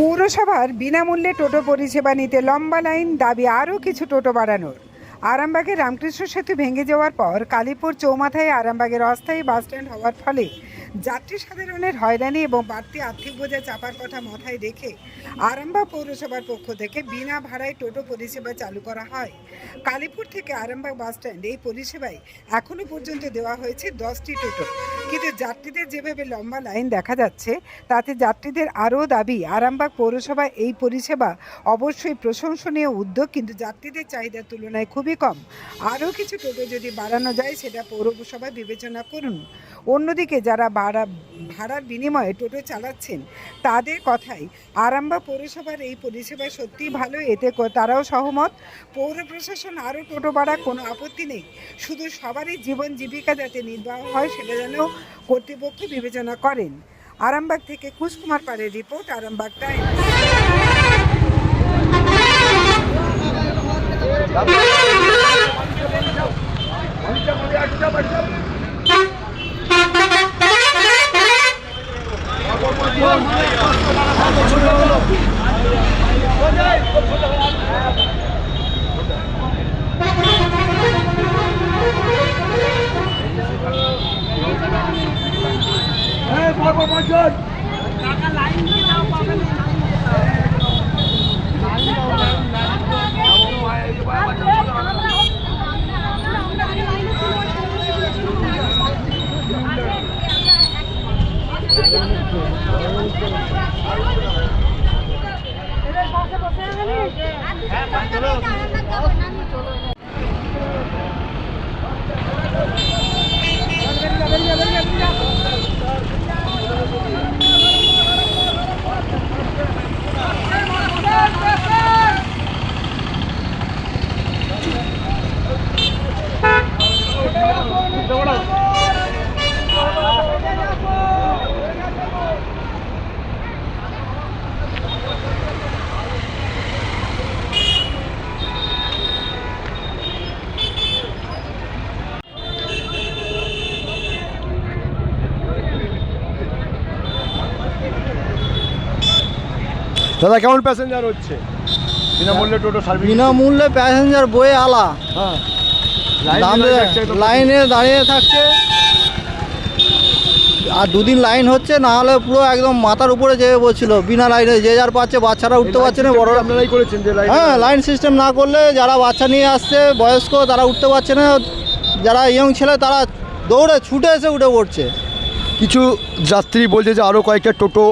পৌরসভার বিনামূল্যে টোটো পরিষেবা নিতে লম্বা লাইন, দাবি আরও কিছু টোটো বাড়ানোর। আরামবাগের রামকৃষ্ণ সেতু ভেঙে যাওয়ার পর কালীপুর চৌমাথায় আরামবাগের অস্থায়ী বাসস্ট্যান্ড হওয়ার ফলে যাত্রী সাধারণের হয়রানি এবং বাড়তি আর্থিক বোঝা চাপার কথা মাথায় রেখে আরামবাগ পৌরসভার পক্ষ থেকে বিনা ভাড়ায় টোটো পরিষেবা চালু করা হয়। কালীপুর থেকে আরামবাগ বাসস্ট্যান্ড এই পরিষেবায় এখনও পর্যন্ত দেওয়া হয়েছে দশটি টোটো। কিন্তু যাত্রীদের যেভাবে লম্বা লাইন দেখা যাচ্ছে, তাতে যাত্রীদের আরও দাবি, আরামবাগ পৌরসভায় এই পরিষেবা অবশ্যই প্রশংসনীয় উদ্যোগ, কিন্তু যাত্রীদের চাহিদার তুলনায় খুবই কম। আরও কিছু টোটো যদি বাড়ানো যায়, সেটা পৌরসভায় বিবেচনা করুন। অন্যদিকে যারা ভাড়া, ভাড়ার বিনিময়ে টোটো চালাচ্ছেন, তাদের কথাই আরামবাগ পৌরসভার এই পরিষেবা সত্যিই ভালো, এতে তারাও সহমত। পৌর প্রশাসন আরও টোটো বাড়া কোনো আপত্তি নেই। শুধু সবারই জীবন জীবিকা যাতে নির্বাহ হয়, সেটা যেন কর্তৃপক্ষ বিবেচনা করেন। আরামবাগ থেকে কুশকুমার পাড়ের রিপোর্ট, আরামবাগ টাইম দাদা কেমন প্যাসেঞ্জার হচ্ছে? বিনামূল্যে টোটো সার্ভিস বিনামূল্যে প্যাসেঞ্জার বয়ে আলা। হ্যাঁ। দাম লাইনে দাঁড়িয়ে থাকছে। আর দুদিন লাইন হচ্ছে না হলে পুরো একদম মাথার উপরে যেয়ে বলছিল বিনা লাইনে যে যার পাচ্ছে বাচ্চারা উঠতে পারছে না বড়রা আপনারাই করেছেন যে লাইন? হ্যাঁ লাইন সিস্টেম না করলে যারা বাচ্চা নিয়ে আসছে বয়স্ক তারা উঠতে পারছে না। যারা ইয়ং ছেলে তারা দৌড়ে ছুটে এসে উঠে পড়ছে। কিছু যাত্রী বলছে যে আরও কয়েকটা টোটো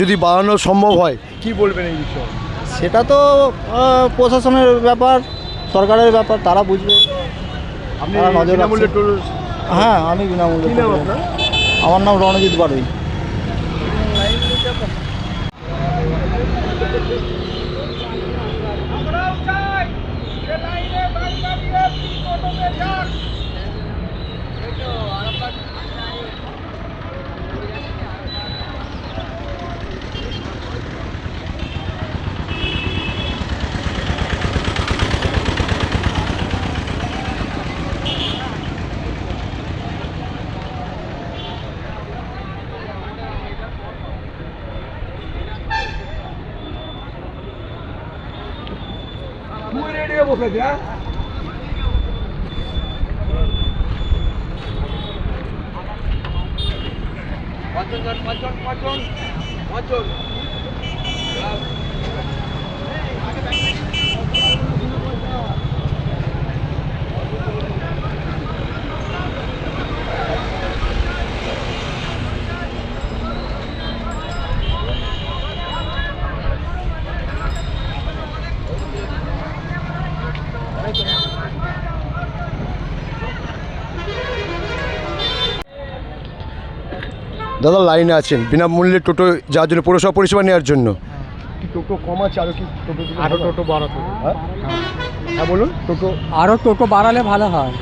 যদি বাড়ানো সম্ভব হয়। কি বলবেন এই বিষয়ে? সেটা তো প্রশাসনের ব্যাপার সরকারের ব্যাপার তারা বুঝবে। আপনি নজর হ্যাঁ আমি বিনামূল্যে আমার নাম করে আপনার দিই। আমার নাম রণজিৎ বাড়ুই দাদা লাইনে আছেন বিনামূল্যে টোটো যাওয়ার জন্য পৌরসভা পরিষেবা নেওয়ার জন্য। কি টোটো কম আছে আরও কি টোটো আরও টোটো বাড়াতে হ্যাঁ? হ্যাঁ বলুন টোটো। আরও টোটো বাড়ালে ভালো হয়।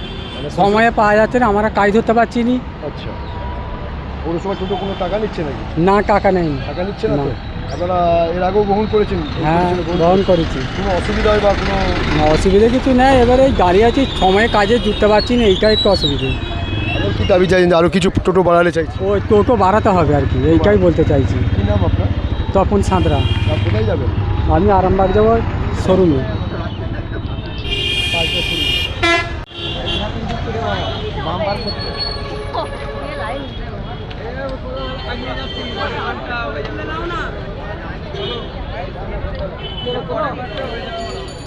সময়ে পাওয়া যাচ্ছে না আমরা কাজ ধরতে পারছি নি। আচ্ছা। পৌরসভা টোটো কোনো টাকা নিচ্ছে নাকি? না টাকা নেই। টাকা নিচ্ছে না। আপনারা এর আগেও গ্রহণ করেছেন? হ্যাঁ গ্রহণ করেছি। কোনো অসুবিধা হয় বা কোনো অসুবিধা কিছু নেই। এবারে এই দাঁড়িয়ে আছি সময়ে কাজে জুটতে পারছি না এইটাই একটু অসুবিধে। কি দাবি চাইছেন যে আরও কিছু টোটো বাড়ালে চাইছি ওই টোটো বাড়াতে হবে আর কি এইটাই বলতে চাইছি। কি নাম আপনার? তপন সাঁতরা। কোথায় যাবেন? আমি আরামবাগ যাব শোরুমে।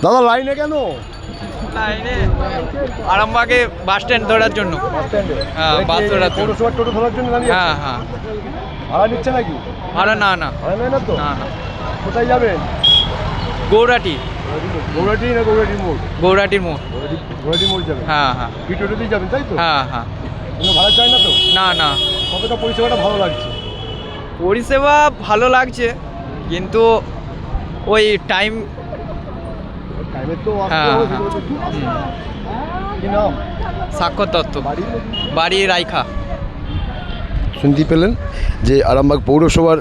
দাদা লাইনে কেন? আরামবাগে বাস স্ট্যান্ড ধরার জন্য। হ্যাঁ, বাস ধরার জন্য। টোটো ধরার জন্য হ্যাঁ হ্যাঁ। ভাড়া নিচ্ছে নাকি? ভাড়া না না। ভাড়া নেয় না তো? না না। কোথায় যাবেন? গৌরাটি। গৌরাটি না গৌরাটি মোড়? গৌরাটির মোড়। গৌরাটি গৌরাটি মোড় যাবেন? হ্যাঁ হ্যাঁ। কি টোটোতেই যাবেন তাই তো? হ্যাঁ হ্যাঁ। কোনো ভাড়া চাই না তো? না না। কতটা পরিষেবাটা ভালো লাগছে? পরিষেবা ভালো লাগছে কিন্তু ওই টাইম হ্যাঁ, হ্যাঁ। দত্ত। বাড়ি রাইখা। শুনতে পেলেন যে আরামবাগ পৌরসভার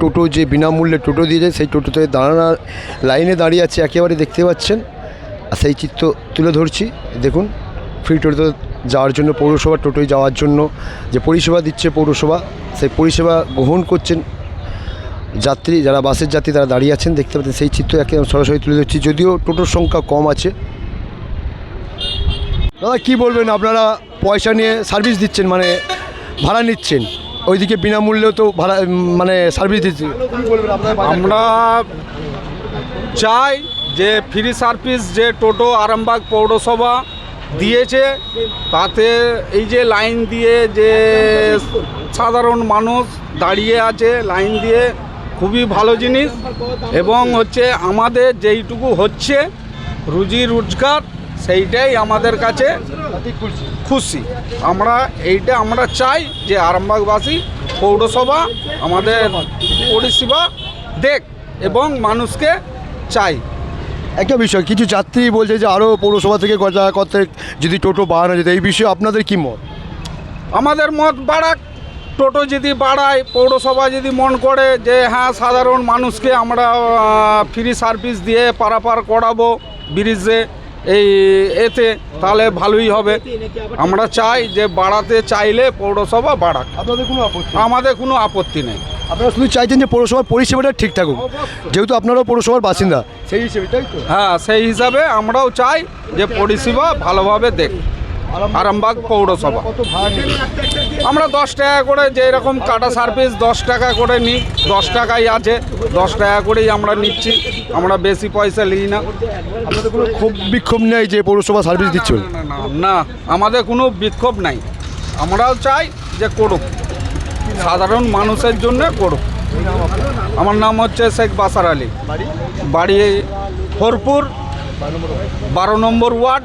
টোটো যে বিনামূল্যে টোটো দিয়ে যায় সেই টোটোতে দাঁড়ানোর লাইনে দাঁড়িয়ে আছে একেবারে দেখতে পাচ্ছেন। আর সেই চিত্র তুলে ধরছি। দেখুন ফ্রি টোটোতে যাওয়ার জন্য পৌরসভার টোটোয় যাওয়ার জন্য যে পরিষেবা দিচ্ছে পৌরসভা সেই পরিষেবা গ্রহণ করছেন যাত্রী, যারা বাসের যাত্রী তারা দাঁড়িয়ে আছেন, দেখতে পাচ্ছেন সেই চিত্র একে সরাসরি তুলে ধরছি। যদিও টোটোর সংখ্যা কম আছে। দাদা, কী বলবেন? আপনারা পয়সা নিয়ে সার্ভিস দিচ্ছেন মানে ভাড়া নিচ্ছেন। ওইদিকে বিনামূল্যেও তো ভাড়া মানে সার্ভিস দিচ্ছে আমরা চাই যে ফ্রি সার্ভিস যে টোটো আরামবাগ পৌরসভা দিয়েছে, তাতে এই যে লাইন দিয়ে যে সাধারণ মানুষ দাঁড়িয়ে আছে লাইন দিয়ে খুবই ভালো জিনিস এবং হচ্ছে আমাদের যেইটুকু হচ্ছে রুজি রোজগার সেইটাই আমাদের কাছে খুশি। আমরা এইটা আমরা চাই যে আরামবাগবাসী পৌরসভা আমাদের পরিষেবা দেখ এবং মানুষকে চাই। একটা বিষয় কিছু যাত্রী বলছে যে আরও পৌরসভা থেকে করতে যদি টোটো বাড়ানো যেত এই বিষয়ে আপনাদের কী মত? আমাদের মত বাড়াক। টোটো যদি বাড়ায় পৌরসভা যদি মন করে যে হ্যাঁ সাধারণ মানুষকে আমরা ফ্রি সার্ভিস দিয়ে পারাপার করাবো ব্রিজে এই এতে তাহলে ভালোই হবে। আমরা চাই যে বাড়াতে চাইলে পৌরসভা বাড়াক। আপনাদের কোনো আপত্তি? আমাদের কোনো আপত্তি নেই। আপনারা শুধু চাইছেন যে পৌরসভার পরিষেবাটা ঠিক থাকুক যেহেতু আপনারাও পৌরসভার বাসিন্দা সেই হিসেবে তাই তো। হ্যাঁ সেই হিসাবে আমরাও চাই যে পরিষেবা ভালোভাবে দেখ। আরামবাগ পৌরসভা। আমরা দশ টাকা করে যে এরকম কাটা সার্ভিস দশ টাকা করে নিই দশ টাকাই আছে দশ টাকা করেই আমরা নিচ্ছি আমরা বেশি পয়সা নিই না। আপনাদের কোনো ক্ষোভ বিক্ষোভ নেই যে পৌরসভা সার্ভিস দিচ্ছে? বলে? না, না, না আমাদের কোনো বিক্ষোভ নাই। আমরাও চাই যে করুক। সাধারণ মানুষের জন্য করুক। আমার নাম হচ্ছে শেখ বাসার আলী। বাড়ি হরপুর বারো নম্বর ওয়ার্ড।